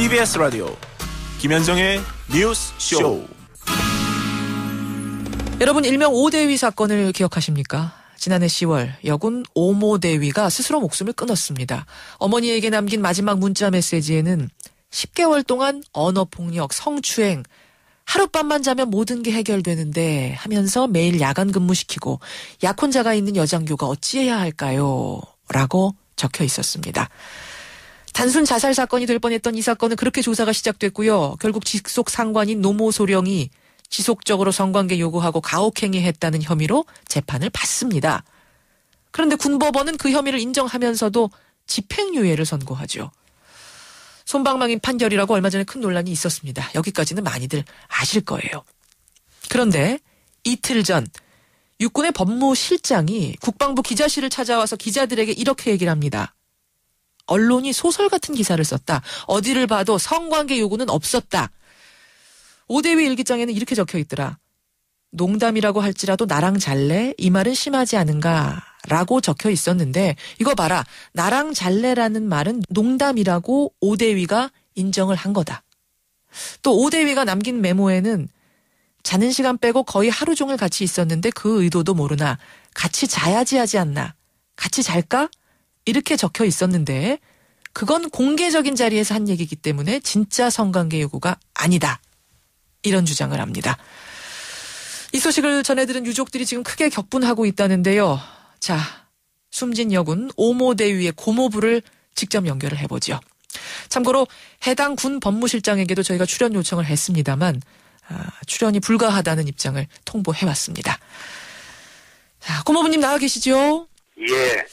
CBS 라디오 김현정의 뉴스 쇼. 여러분 일명 오대위 사건을 기억하십니까? 지난해 10월 여군 오모 대위가 스스로 목숨을 끊었습니다. 어머니에게 남긴 마지막 문자 메시지에는 10개월 동안 언어폭력, 성추행, 하룻밤만 자면 모든 게 해결되는데 하면서 매일 야간 근무시키고 약혼자가 있는 여장교가 어찌해야 할까요? 라고 적혀 있었습니다. 단순 자살 사건이 될 뻔했던 이 사건은 그렇게 조사가 시작됐고요. 결국 직속 상관인 노모 소령이 지속적으로 성관계 요구하고 가혹행위 했다는 혐의로 재판을 받습니다. 그런데 군법원은 그 혐의를 인정하면서도 집행유예를 선고하죠. 손방망이 판결이라고 얼마 전에 큰 논란이 있었습니다. 여기까지는 많이들 아실 거예요. 그런데 이틀 전 육군의 법무실장이 국방부 기자실을 찾아와서 기자들에게 이렇게 얘기를 합니다. 언론이 소설 같은 기사를 썼다. 어디를 봐도 성관계 요구는 없었다. 오대위 일기장에는 이렇게 적혀 있더라. 농담이라고 할지라도 나랑 잘래? 이 말은 심하지 않은가? 라고 적혀 있었는데, 이거 봐라. 나랑 잘래라는 말은 농담이라고 오대위가 인정을 한 거다. 또 오대위가 남긴 메모에는 자는 시간 빼고 거의 하루 종일 같이 있었는데 그 의도도 모르나 같이 자야지 하지 않나? 같이 잘까? 이렇게 적혀 있었는데 그건 공개적인 자리에서 한 얘기이기 때문에 진짜 성관계 요구가 아니다. 이런 주장을 합니다. 이 소식을 전해들은 유족들이 지금 크게 격분하고 있다는데요. 자, 숨진 여군 오모 대위의 고모부를 직접 연결을 해보죠. 참고로 해당 군 법무실장에게도 저희가 출연 요청을 했습니다만 아, 출연이 불가하다는 입장을 통보해왔습니다. 자, 고모부님 나와 계시죠? 예.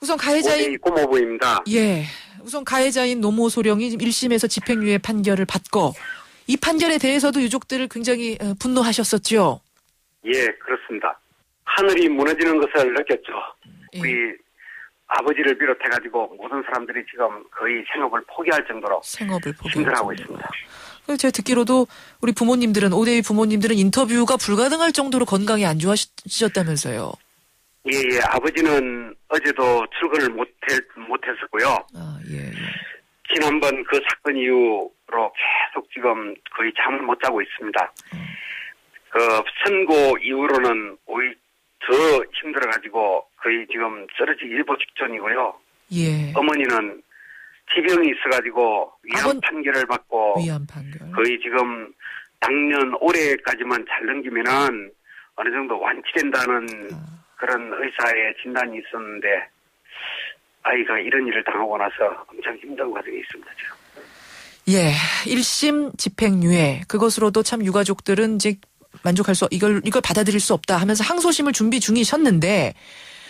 우선 가해자인 고모부입니다. 예. 우선 가해자인 노모 소령이 1심에서 집행유예 판결을 받고 이 판결에 대해서도 유족들을 굉장히 어, 분노하셨었죠. 예, 그렇습니다. 하늘이 무너지는 것을 느꼈죠. 예. 우리 아버지를 비롯해 가지고 모든 사람들이 지금 거의 생업을 포기할 정도로 생업을 포기할 정도로. 있습니다. 제가 듣기로도 우리 부모님들은 오대희 부모님들은 인터뷰가 불가능할 정도로 건강이 안 좋아지셨다면서요. 예, 예. 아버지는 어제도 출근을 못했, 못했었고요. 아, 예. 예. 지난번 그 사건 이후로 계속 지금 거의 잠을 못 자고 있습니다. 그 선고 이후로는 오히려 더 힘들어가지고 거의 지금 쓰러지 일보 직전이고요. 예. 어머니는 지병이 있어가지고 위암 아버- 판결을 받고 위안 판결. 거의 지금 작년 올해까지만 잘 넘기면은 어느 정도 완치된다는 아. 그런 의사의 진단이 있었는데 아이가 이런 일을 당하고 나서 엄청 힘든 과정이 있습니다 지금. 예. 1심 집행유예. 그것으로도 참 유가족들은 이제 만족할 수, 이걸, 이걸 받아들일 수 없다 하면서 항소심을 준비 중이셨는데,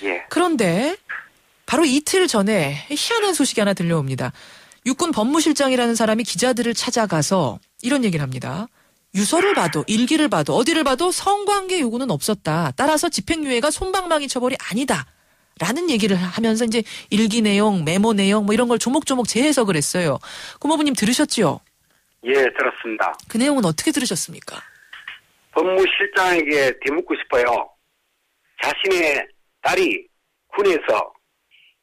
예. 그런데 바로 이틀 전에 희한한 소식이 하나 들려옵니다. 육군 법무실장이라는 사람이 기자들을 찾아가서 이런 얘기를 합니다. 유서를 봐도 일기를 봐도 어디를 봐도 성관계 요구는 없었다. 따라서 집행유예가 손방망이 처벌이 아니다. 라는 얘기를 하면서 이제 일기 내용, 메모 내용 뭐 이런 걸 조목조목 재해석을 했어요. 고모부님 들으셨죠? 예, 들었습니다. 그 내용은 어떻게 들으셨습니까? 법무실장에게 되묻고 싶어요. 자신의 딸이 군에서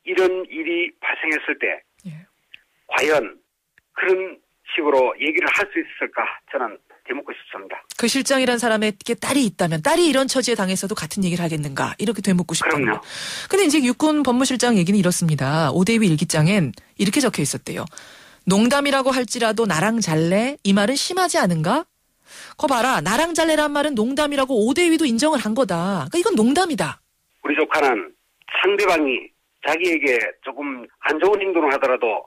이런 일이 발생했을 때 예. 과연 그런 식으로 얘기를 할 수 있을까 저는 되묻고 싶습니다. 그 실장이란 사람에게 딸이 있다면 딸이 이런 처지에 당했어도 같은 얘기를 하겠는가 이렇게 되묻고 싶다는 그럼요. 거. 근데 이제 육군 법무실장 얘기는 이렇습니다. 오대위 일기장엔 이렇게 적혀 있었대요. 농담이라고 할지라도 나랑 잘래 이 말은 심하지 않은가? 거 봐라 나랑 잘래란 말은 농담이라고 오대위도 인정을 한 거다. 그러니까 이건 농담이다. 우리 조카는 상대방이 자기에게 조금 안 좋은 행동을 하더라도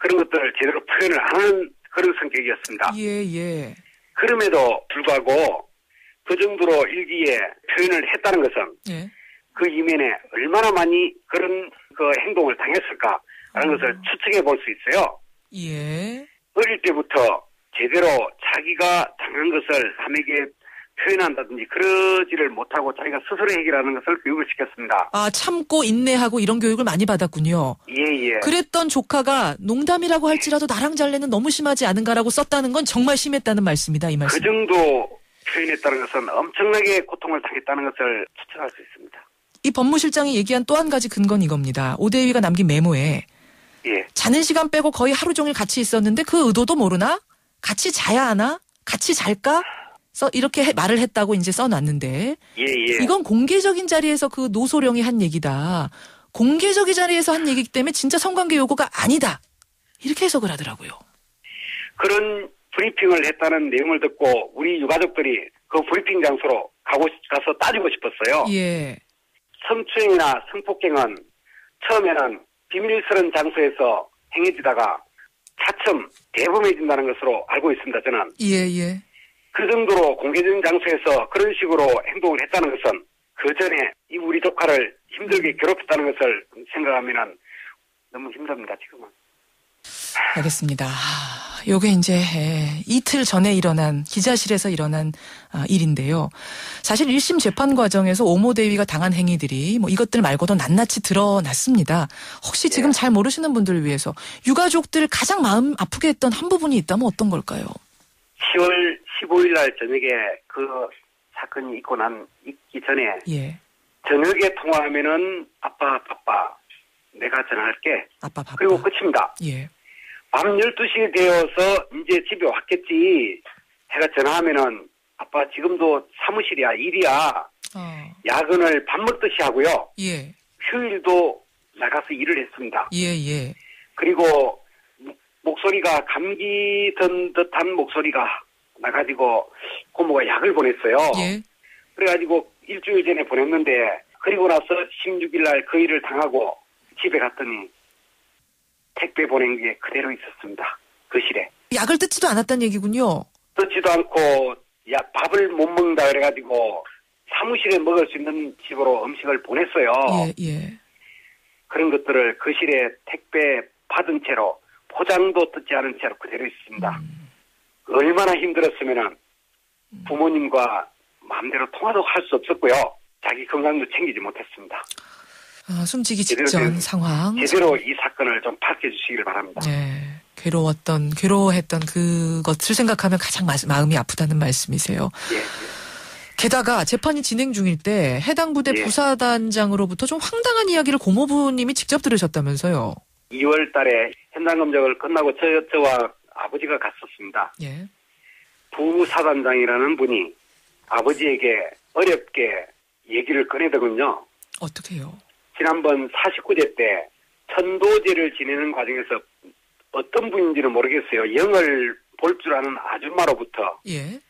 그런 것들을 제대로 표현을 안 하는 그런 성격이었습니다. 예 예. 그럼에도 불구하고 그 정도로 일기에 표현을 했다는 것은 예. 그 이면에 얼마나 많이 그런 그 행동을 당했을까라는 것을 추측해 볼 수 있어요. 예. 어릴 때부터 제대로 자기가 당한 것을 남에게 표현한다든지 그러지를 못하고 자기가 스스로 해결하는 것을 교육을 시켰습니다. 아 참고 인내하고 이런 교육을 많이 받았군요. 예, 예. 그랬던 조카가 농담이라고 할지라도 나랑 잘래는 너무 심하지 않은가라고 썼다는 건 정말 심했다는 말씀이다 이 말씀. 그 정도 표현했다는 것은 엄청나게 고통을 당했다는 것을 추측할 수 있습니다. 이 법무실장이 얘기한 또 한 가지 근거는 이겁니다. 오대위가 남긴 메모에 예. 자는 시간 빼고 거의 하루 종일 같이 있었는데 그 의도도 모르나? 같이 자야 하나? 같이 잘까? 써 이렇게 해- 말을 했다고 이제 써놨는데 예, 예. 이건 공개적인 자리에서 그 노소령이 한 얘기다. 공개적인 자리에서 한 얘기이기 때문에 진짜 성관계 요구가 아니다. 이렇게 해석을 하더라고요. 그런 브리핑을 했다는 내용을 듣고 우리 유가족들이 그 브리핑 장소로 가고 싶- 가서 따지고 싶었어요. 예. 성추행이나 성폭행은 처음에는 비밀스러운 장소에서 행해지다가 차츰 대범해진다는 것으로 알고 있습니다. 저는 예, 예. 그 정도로 공개적인 장소에서 그런 식으로 행동을 했다는 것은 그 전에 이 우리 조카를 힘들게 괴롭혔다는 것을 생각하면은 너무 힘듭니다. 지금은. 알겠습니다. 아, 요게 이제 에, 이틀 전에 일어난 기자실에서 일어난 아, 일인데요. 사실 1심 재판 과정에서 오모 대위가 당한 행위들이 뭐 이것들 말고도 낱낱이 드러났습니다. 혹시 지금 잘 모르시는 분들을 위해서 유가족들 가장 마음 아프게 했던 한 부분이 있다면 어떤 걸까요? 10월 15일 날 저녁에 그 사건이 있고 난 있기 전에 예. 저녁에 통화하면은 아빠 바빠 내가 전화할게 아빠 바빠. 그리고 끝입니다. 예. 밤 12시 되어서 이제 집에 왔겠지 해가 전화하면은 아빠 지금도 사무실이야 일이야 어. 야근을 밥 먹듯이 하고요 예. 휴일도 나가서 일을 했습니다. 예, 예. 그리고 목- 목소리가 감기 든 듯한 목소리가 나가지고 고모가 약을 보냈어요. 예. 그래가지고 일주일 전에 보냈는데 그리고 나서 16일 날 그 일을 당하고 집에 갔더니 택배 보낸 게 그대로 있었습니다. 그 실에. 약을 뜯지도 않았다는 얘기군요. 뜯지도 않고 야 밥을 못 먹는다 그래가지고 사무실에 먹을 수 있는 집으로 음식을 보냈어요. 예, 예. 그런 것들을 그 실에 택배 받은 채로 포장도 뜯지 않은 채로 그대로 있습니다. 얼마나 힘들었으면은 부모님과 마음대로 통화도 할 수 없었고요. 자기 건강도 챙기지 못했습니다. 아, 숨지기 직전 된- 상황. 제대로 이 사건을 좀 밝혀주시길 바랍니다. 네. 괴로웠던, 괴로워했던 그것을 생각하면 가장 마, 마음이 아프다는 말씀이세요. 예, 예. 게다가 재판이 진행 중일 때 해당 부대 예. 부사단장으로부터 좀 황당한 이야기를 고모부님이 직접 들으셨다면서요. 2월 달에 현장 검증을 끝나고 저, 저와 아버지가 갔었습니다. 예. 부사단장이라는 분이 아버지에게 어렵게 얘기를 꺼내더군요. 어떻게요? 지난번 49제 때 천도제를 지내는 과정에서 어떤 분인지는 모르겠어요. 영을 볼 줄 아는 아줌마로부터 예.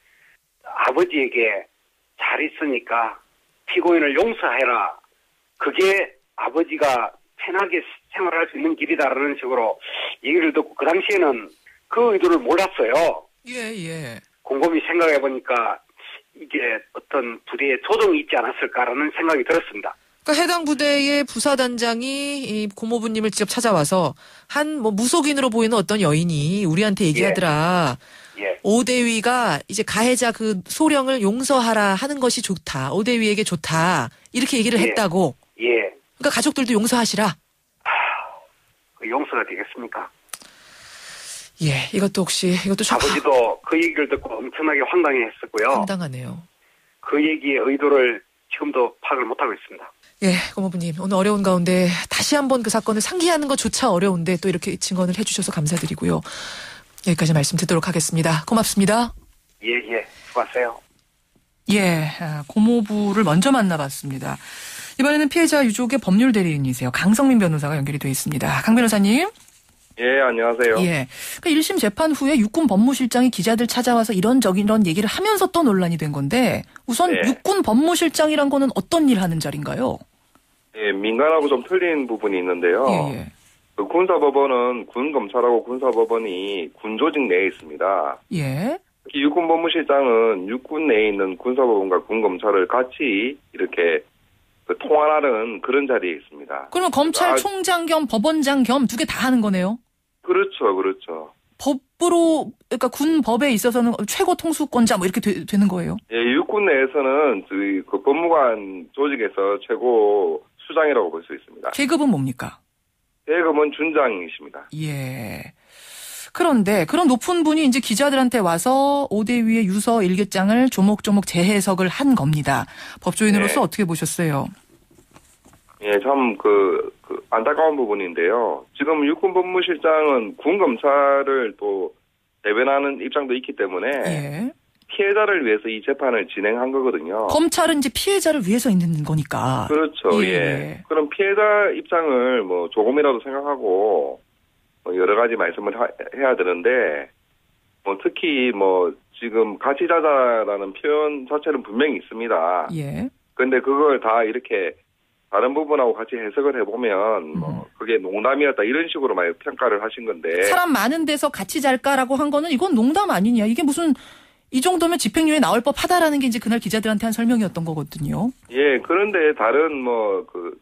아버지에게 잘 있으니까 피고인을 용서해라. 그게 아버지가 편하게 생활할 수 있는 길이다라는 식으로 얘기를 듣고 그 당시에는 그 의도를 몰랐어요. 예, 예. 곰곰이 생각해 보니까 이게 어떤 부대에 조정이 있지 않았을까라는 생각이 들었습니다. 그러니까 해당 부대의 부사단장이 이 고모부님을 직접 찾아와서 한 뭐 무속인으로 보이는 어떤 여인이 우리한테 얘기하더라. 예. 오대위가 이제 가해자 그 소령을 용서하라 하는 것이 좋다. 오대위에게 좋다. 이렇게 얘기를 예. 했다고. 예. 그러니까 가족들도 용서하시라. 그 용서가 되겠습니까? 예, 이것도 혹시 이것도 좀 아버지도 그 얘기를 듣고 엄청나게 황당해 했었고요. 황당하네요. 그 얘기의 의도를 지금도 파악을 못하고 있습니다. 예, 고모부님 오늘 어려운 가운데 다시 한번 그 사건을 상기하는 것조차 어려운데 또 이렇게 증언을 해주셔서 감사드리고요. 여기까지 말씀 듣도록 하겠습니다. 고맙습니다. 예, 예. 수고하세요. 예, 아, 고모부를 먼저 만나봤습니다. 이번에는 피해자 유족의 법률 대리인이세요. 강성민 변호사가 연결이 되어 있습니다. 강 변호사님. 예, 안녕하세요. 예. 그 1심 재판 후에 육군 법무실장이 기자들 찾아와서 이런저런 이런 얘기를 하면서 또 논란이 된 건데 우선 네. 육군 법무실장이란 거는 어떤 일 하는 자리인가요? 예, 민간하고 좀 틀린 부분이 있는데요. 예, 예. 그 군사법원은 군검찰하고 군사법원이 군조직 내에 있습니다. 예. 특히 육군 법무실장은 육군 내에 있는 군사법원과 군검찰을 같이 이렇게 그 통할하는 그런 자리에 있습니다. 그러면 검찰총장 겸 법원장 겸 두 개 다 하는 거네요? 그렇죠, 그렇죠. 법으로 그러니까 군 법에 있어서는 최고 통수권자 뭐 이렇게 되, 는 거예요? 예, 육군 내에서는 저희 그 법무관 조직에서 최고 수장이라고 볼 수 있습니다. 계급은 뭡니까? 대검은 준장이십니다. 예. 그런데 그런 높은 분이 이제 기자들한테 와서 오대위의 유서 일기장을 조목조목 재해석을 한 겁니다. 법조인으로서 네. 어떻게 보셨어요? 예, 참, 그, 그, 안타까운 부분인데요. 지금 육군 법무실장은 군 검찰을 또 대변하는 입장도 있기 때문에 예. 피해자를 위해서 이 재판을 진행한 거거든요. 검찰은 이제 피해자를 위해서 있는 거니까. 그렇죠, 예. 예. 그럼 피해자 입장을 뭐 조금이라도 생각하고 뭐 여러 가지 말씀을 하- 해야 되는데 뭐 특히 뭐 지금 가치자자라는 표현 자체는 분명히 있습니다. 예. 근데 그걸 다 이렇게 다른 부분하고 같이 해석을 해보면 뭐 그게 농담이었다 이런 식으로 많이 평가를 하신 건데 사람 많은 데서 같이 잘까라고 한 거는 이건 농담 아니냐. 이게 무슨 이 정도면 집행유예 나올 법하다라는 게 이제 그날 기자들한테 한 설명이었던 거거든요. 예 그런데 다른 뭐 그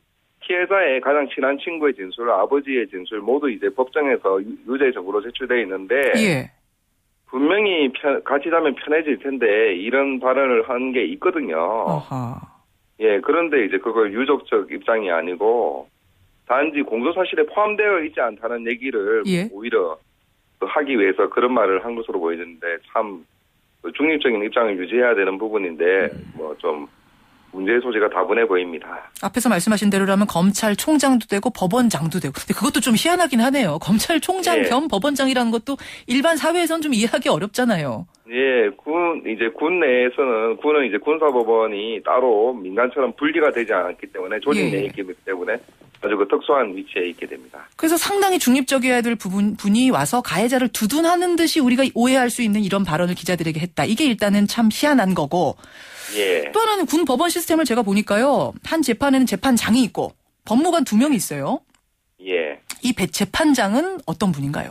피해자의 가장 친한 친구의 진술, 아버지의 진술 모두 이제 법정에서 유- 유죄적으로 제출돼 있는데 예. 분명히 편, 같이 자면 편해질 텐데 이런 발언을 한 게 있거든요. 어하. 예 그런데 이제 그걸 유족적 입장이 아니고 단지 공소 사실에 포함되어 있지 않다는 얘기를 예. 오히려 그 하기 위해서 그런 말을 한 것으로 보이는데 참그 중립적인 입장을 유지해야 되는 부분인데 뭐좀 문제의 소지가 다분해 보입니다. 앞에서 말씀하신 대로라면 검찰총장도 되고 법원장도 되고. 근데 그것도 좀 희한하긴 하네요. 검찰총장 예. 겸 법원장이라는 것도 일반 사회에선 좀 이해하기 어렵잖아요. 예, 군 이제 군 내에서는 군은 이제 군사법원이 따로 민간처럼 분리가 되지 않았기 때문에 조직 예, 내에 예. 있기 때문에 아주 그 특수한 위치에 있게 됩니다. 그래서 상당히 중립적이어야 될 부분, 분이 와서 가해자를 두둔하는 듯이 우리가 오해할 수 있는 이런 발언을 기자들에게 했다. 이게 일단은 참 희한한 거고. 예, 또 하나는 군 법원 시스템을 제가 보니까요. 한 재판에는 재판장이 있고 법무관 두 명이 있어요. 예. 이 배- 재판장은 어떤 분인가요?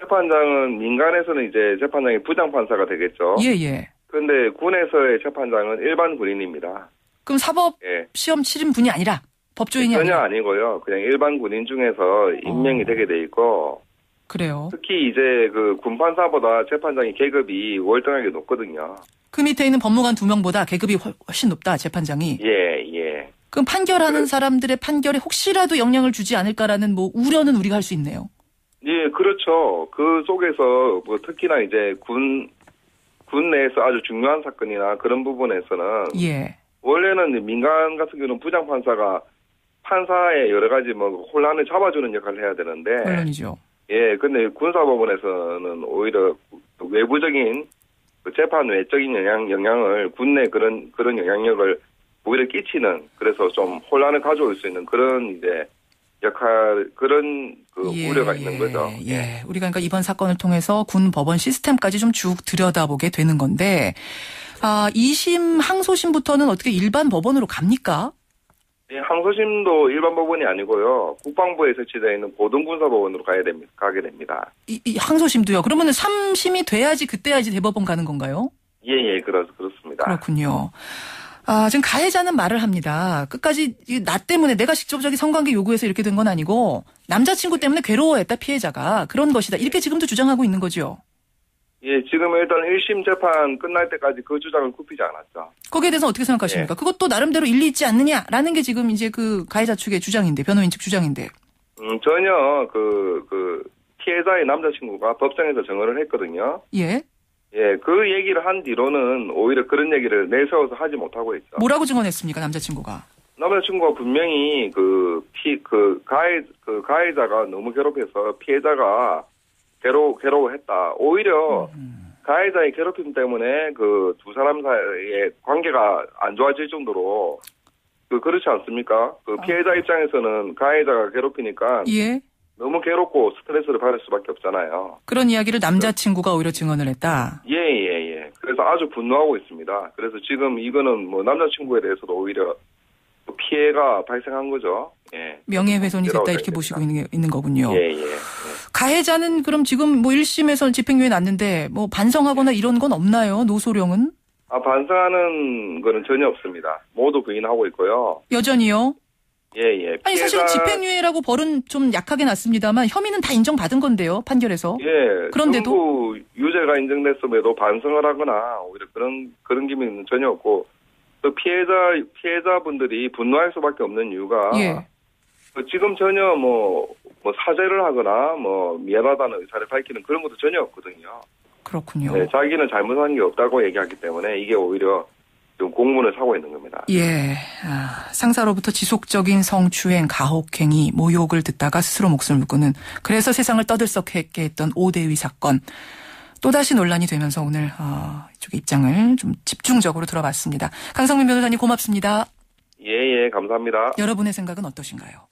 재판장은 민간에서는 이제 재판장이 부장판사가 되겠죠. 예, 예. 그런데 군에서의 재판장은 일반 군인입니다. 그럼 사법 예. 시험 치른 분이 아니라 법조인이 전혀 아니라 아니고요. 그냥 일반 군인 중에서 임명이 어. 되게 돼 있고 그래요. 특히 이제 그 군판사보다 재판장이 계급이 월등하게 높거든요. 그 밑에 있는 법무관 두 명보다 계급이 훨- 훨씬 높다 재판장이. 예, 예. 그럼 판결하는 사람들의 판결에 혹시라도 영향을 주지 않을까라는 뭐 우려는 우리가 할 수 있네요. 예, 그렇죠. 그 속에서 뭐 특히나 이제 군, 군 내에서 아주 중요한 사건이나 그런 부분에서는 예. 원래는 민간 같은 경우는 부장판사가 판사의 여러 가지 뭐 혼란을 잡아주는 역할을 해야 되는데 물론이죠. 예, 근데 군사법원에서는 오히려 외부적인 그 재판 외적인 영향, 영향을 군내 그런, 그런 영향력을 오히려 끼치는, 그래서 좀 혼란을 가져올 수 있는 그런 이제 역할, 그런 그 우려가 있는 거죠. 예. 우리가 그러니까 이번 사건을 통해서 군 법원 시스템까지 좀 쭉 들여다보게 되는 건데, 아, 2심, 항소심부터는 어떻게 일반 법원으로 갑니까? 예, 항소심도 일반 법원이 아니고요. 국방부에 설치되어 있는 고등군사법원으로 가야 됩니다. 가게 됩니다. 이, 이 항소심도요. 그러면은 3심이 돼야지 그때야지 대법원 가는 건가요? 예, 예, 그렇, 그렇습니다. 그렇군요. 아, 지금 가해자는 말을 합니다. 끝까지 이나 때문에 내가 직접적인 성관계 요구해서 이렇게 된 건 아니고 남자친구 때문에 괴로워했다 피해자가 그런 것이다. 이렇게 지금도 주장하고 있는 거죠. 예, 지금 일단 1심 재판 끝날 때까지 그 주장을 굽히지 않았죠. 거기에 대해서 어떻게 생각하십니까? 그것도 나름대로 일리 있지 않느냐라는 게 지금 이제 그 가해자 측의 주장인데 변호인 측 주장인데. 음, 전혀 그, 그, 피해자의 남자친구가 법정에서 증언을 했거든요. 예. 예, 그 얘기를 한 뒤로는 오히려 그런 얘기를 내세워서 하지 못하고 있죠. 뭐라고 증언했습니까 남자친구가? 남자친구가 분명히 그 피, 그 가해, 그 가해자가 너무 괴롭혀서 피해자가 괴로, 괴로워했다. 오히려 가해자의 괴롭힘 때문에 그 두 사람 사이의 관계가 안 좋아질 정도로 그 그렇지 않습니까? 그 피해자 입장에서는 가해자가 괴롭히니까 예. 너무 괴롭고 스트레스를 받을 수밖에 없잖아요. 그런 이야기를 남자친구가 오히려 증언을 했다. 예, 예, 예. 그래서 아주 분노하고 있습니다. 그래서 지금 이거는 뭐 남자친구에 대해서도 오히려 또 피해가 발생한 거죠. 예. 명예훼손이 됐다 이렇게 보시고? 있는, 게- 있는 거군요. 예, 예. 예. 가해자는 그럼 지금 뭐 1심에서 집행유예 났는데 뭐 반성하거나 이런 건 없나요? 노소령은? 아, 반성하는 거는 전혀 없습니다. 모두 부인하고 있고요. 여전히요? 예, 예. 아니 사실은 집행유예라고 벌은 좀 약하게 났습니다만 혐의는 다 인정받은 건데요. 판결에서. 예. 그런데도? 유죄가 인정됐음에도 반성을 하거나 오히려 그런, 그런 기미는 전혀 없고 또 피해자, 피해자분들이 분노할 수밖에 없는 이유가 예. 그 지금 전혀 뭐, 뭐 사죄를 하거나 뭐 미안하다는 의사를 밝히는 그런 것도 전혀 없거든요. 그렇군요. 네, 자기는 잘못한 게 없다고 얘기하기 때문에 이게 오히려 지금 공문을 사고 있는 겁니다. 예. 아, 상사로부터 지속적인 성추행, 가혹행위, 모욕을 듣다가 스스로 목숨을 끊은 그래서 세상을 떠들썩하게 했던 오대위 사건. 또다시 논란이 되면서 오늘 어, 이쪽의 입장을 좀 집중적으로 들어봤습니다. 강성민 변호사님 고맙습니다. 예, 예, 감사합니다. 여러분의 생각은 어떠신가요?